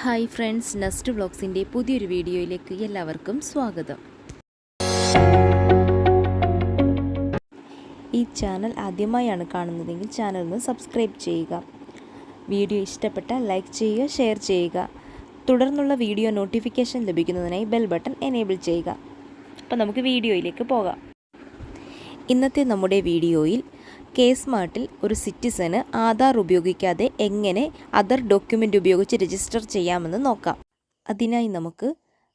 Hi friends nest വ്ളോഗ്സിന്റെ പുതിയൊരു വീഡിയോയിലേക്ക് എല്ലാവർക്കും സ്വാഗതം. ഈ ചാനൽ ആദ്യമായാണ് കാണുന്നതെങ്കിൽ ചാനൽ ഒന്ന് സബ്സ്ക്രൈബ് ചെയ്യുക. വീഡിയോ ഇഷ്ടപ്പെട്ടാൽ ലൈക്ക് ചെയ്യുക ഷെയർ ചെയ്യുക. തുടർന്നുള്ള വീഡിയോ നോട്ടിഫിക്കേഷൻ ലഭിക്കുന്നതിനായി ബെൽ ബട്ടൺ എനേബിൾ ചെയ്യുക. അപ്പോൾ നമുക്ക് വീഡിയോയിലേക്ക് പോകാം. ഇന്നത്തെ നമ്മുടെ വീഡിയോയിൽ കെ സ്മാർട്ടിൽ ഒരു സിറ്റിസന് ആധാർ ഉപയോഗിക്കാതെ എങ്ങനെ അതർ ഡോക്യുമെന്റ് ഉപയോഗിച്ച് രജിസ്റ്റർ ചെയ്യാമെന്ന് നോക്കാം. അതിനായി നമുക്ക്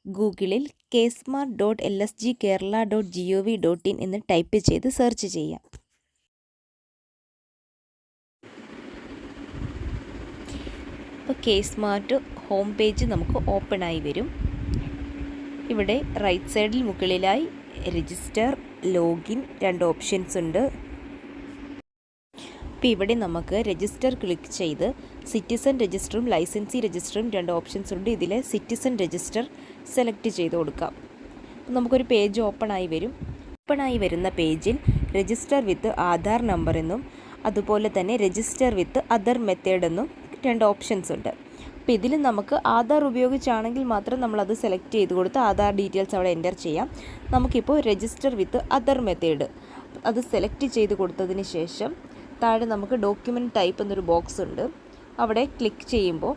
ഗൂഗിളിൽ K smart dot L S G Kerala dot G O V dot in എന്ന് ടൈപ്പ് ചെയ്ത് സെർച്ച് ചെയ്യാം. ഇപ്പോൾ കെ സ്മാർട്ട് ഹോം പേജ് നമുക്ക് ഓപ്പൺ ആയി വരും. ഇവിടെ റൈറ്റ് സൈഡിൽ മുകളിലായി രജിസ്റ്റർ ലോഗിൻ രണ്ട് ഓപ്ഷൻസ് ഉണ്ട്. അപ്പോൾ ഇവിടെ നമുക്ക് രജിസ്റ്റർ ക്ലിക്ക് ചെയ്ത് സിറ്റിസൺ രജിസ്റ്ററും ലൈസൻസി രജിസ്റ്ററും രണ്ട് ഓപ്ഷൻസ് ഉണ്ട്. ഇതിലെ സിറ്റിസൺ രജിസ്റ്റർ സെലക്ട് ചെയ്ത് കൊടുക്കാം. നമുക്കൊരു പേജ് ഓപ്പൺ ആയി വരും. ഓപ്പൺ ആയി വരുന്ന പേജിൽ രജിസ്റ്റർ വിത്ത് ആധാർ നമ്പർ എന്നും അതുപോലെ തന്നെ രജിസ്റ്റർ വിത്ത് അതർ മെത്തേഡ് എന്നും രണ്ട് ഓപ്ഷൻസ് ഉണ്ട്. അപ്പോൾ ഇതിൽ നമുക്ക് ആധാർ ഉപയോഗിച്ചാണെങ്കിൽ മാത്രം നമ്മളത് സെലക്ട് ചെയ്ത് കൊടുത്ത് ആധാർ ഡീറ്റെയിൽസ് അവിടെ എന്റർ ചെയ്യാം. നമുക്കിപ്പോൾ രജിസ്റ്റർ വിത്ത് അതർ മെത്തേഡ് അത് സെലക്ട് ചെയ്ത് കൊടുത്തതിന് ശേഷം താഴെ നമുക്ക് ഡോക്യുമെന്റ് ടൈപ്പ് എന്നൊരു ബോക്സ് ഉണ്ട്. അവിടെ ക്ലിക്ക് ചെയ്യുമ്പോൾ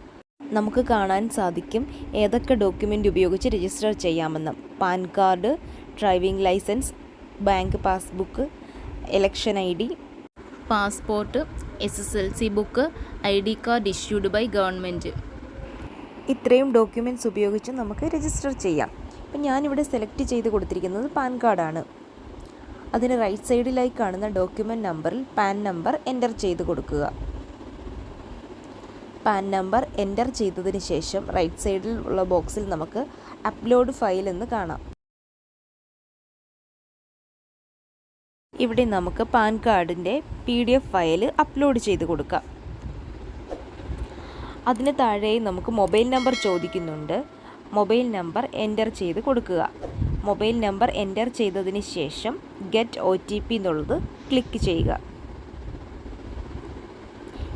നമുക്ക് കാണാൻ സാധിക്കും ഏതൊക്കെ ഡോക്യുമെന്റ് ഉപയോഗിച്ച് രജിസ്റ്റർ ചെയ്യാമെന്ന്. PAN card driving licence bank passbook election I D passport S S L C book I D card issued by government ഇത്രയും ഡോക്യുമെന്റ്സ് ഉപയോഗിച്ച് നമുക്ക് രജിസ്റ്റർ ചെയ്യാം. അപ്പം ഞാനിവിടെ സെലക്ട് ചെയ്ത് കൊടുത്തിരിക്കുന്നത് പാൻ കാർഡാണ്. അതിന് റൈറ്റ് സൈഡിലായി കാണുന്ന ഡോക്യുമെന്റ് നമ്പറിൽ പാൻ നമ്പർ എന്റർ ചെയ്ത് കൊടുക്കുക. പാൻ നമ്പർ എന്റർ ചെയ്തതിന് ശേഷം റൈറ്റ് സൈഡിൽ ഉള്ള ബോക്സിൽ നമുക്ക് അപ്ലോഡ് ഫയൽ എന്ന് കാണാം. ഇവിടെ നമുക്ക് പാൻ കാർഡിന്റെ P D F file upload ചെയ്ത് കൊടുക്കാം. അതിന് താഴെ നമുക്ക് മൊബൈൽ നമ്പർ ചോദിക്കുന്നുണ്ട്. മൊബൈൽ നമ്പർ എന്റർ ചെയ്ത് കൊടുക്കുക. മൊബൈൽ നമ്പർ എന്റർ ചെയ്തതിന് ശേഷം ഗെറ്റ് ഒ ടി പി എന്നുള്ളത് ക്ലിക്ക് ചെയ്യുക.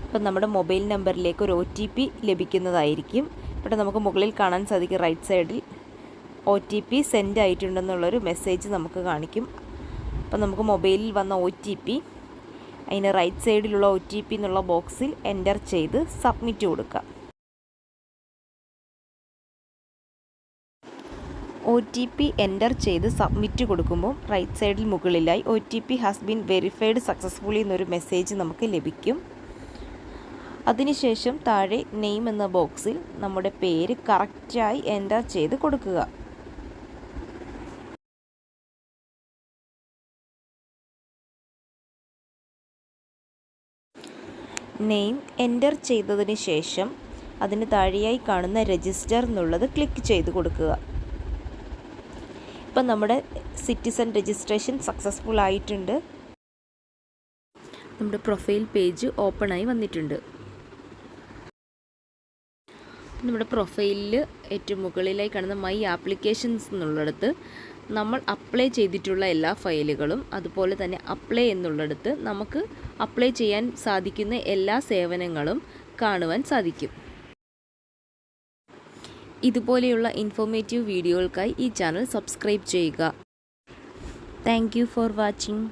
ഇപ്പം നമ്മുടെ മൊബൈൽ നമ്പറിലേക്ക് ഒരു ഒ ടി പി ലഭിക്കുന്നതായിരിക്കും. ഇവിടെ നമുക്ക് മുകളിൽ കാണാൻ സാധിക്കും റൈറ്റ് സൈഡിൽ ഒ ടി പി സെൻഡ് ആയിട്ടുണ്ടെന്നുള്ളൊരു മെസ്സേജ് നമുക്ക് കാണിക്കും. അപ്പം നമുക്ക് മൊബൈലിൽ വന്ന ഒ ടി പി അതിന് റൈറ്റ് സൈഡിലുള്ള ഒ ടി പി എന്നുള്ള ബോക്സിൽ എന്റർ ചെയ്ത് സബ്മിറ്റ് കൊടുക്കുക ഒ ടി പി എന്റർ ചെയ്ത് സബ്മിറ്റ് കൊടുക്കുമ്പോൾ റൈറ്റ് സൈഡിൽ മുകളിലായി O T P has been verified successfully എന്നൊരു മെസ്സേജ് നമുക്ക് ലഭിക്കും. അതിനുശേഷം താഴെ നെയിം എന്ന ബോക്സിൽ നമ്മുടെ പേര് കറക്റ്റായി എന്റർ ചെയ്ത് കൊടുക്കുക. നെയിം എന്റർ ചെയ്തതിന് ശേഷം അതിന് താഴെയായി കാണുന്ന രജിസ്റ്റർ എന്നുള്ളത് ക്ലിക്ക് ചെയ്ത് കൊടുക്കുക. ഇപ്പം നമ്മുടെ സിറ്റിസൺ രജിസ്ട്രേഷൻ സക്സസ്ഫുൾ ആയിട്ടുണ്ട്. നമ്മുടെ പ്രൊഫൈൽ പേജ് ഓപ്പണായി വന്നിട്ടുണ്ട്. നമ്മുടെ പ്രൊഫൈലിൽ ഏറ്റവും മുകളിലായി കാണുന്ന മൈ ആപ്ലിക്കേഷൻസ് എന്നുള്ളിടത്ത് നമ്മൾ അപ്ലൈ ചെയ്തിട്ടുള്ള എല്ലാ ഫയലുകളും അതുപോലെ തന്നെ അപ്ലൈ എന്നുള്ളിടത്ത് നമുക്ക് അപ്ലൈ ചെയ്യാൻ സാധിക്കുന്ന എല്ലാ സേവനങ്ങളും കാണുവാൻ സാധിക്കും. ഇതുപോലെയുള്ള ഇൻഫോർമേറ്റീവ് വീഡിയോകൾക്കായി ഈ ചാനൽ സബ്സ്ക്രൈബ് ചെയ്യുക. Thank for watching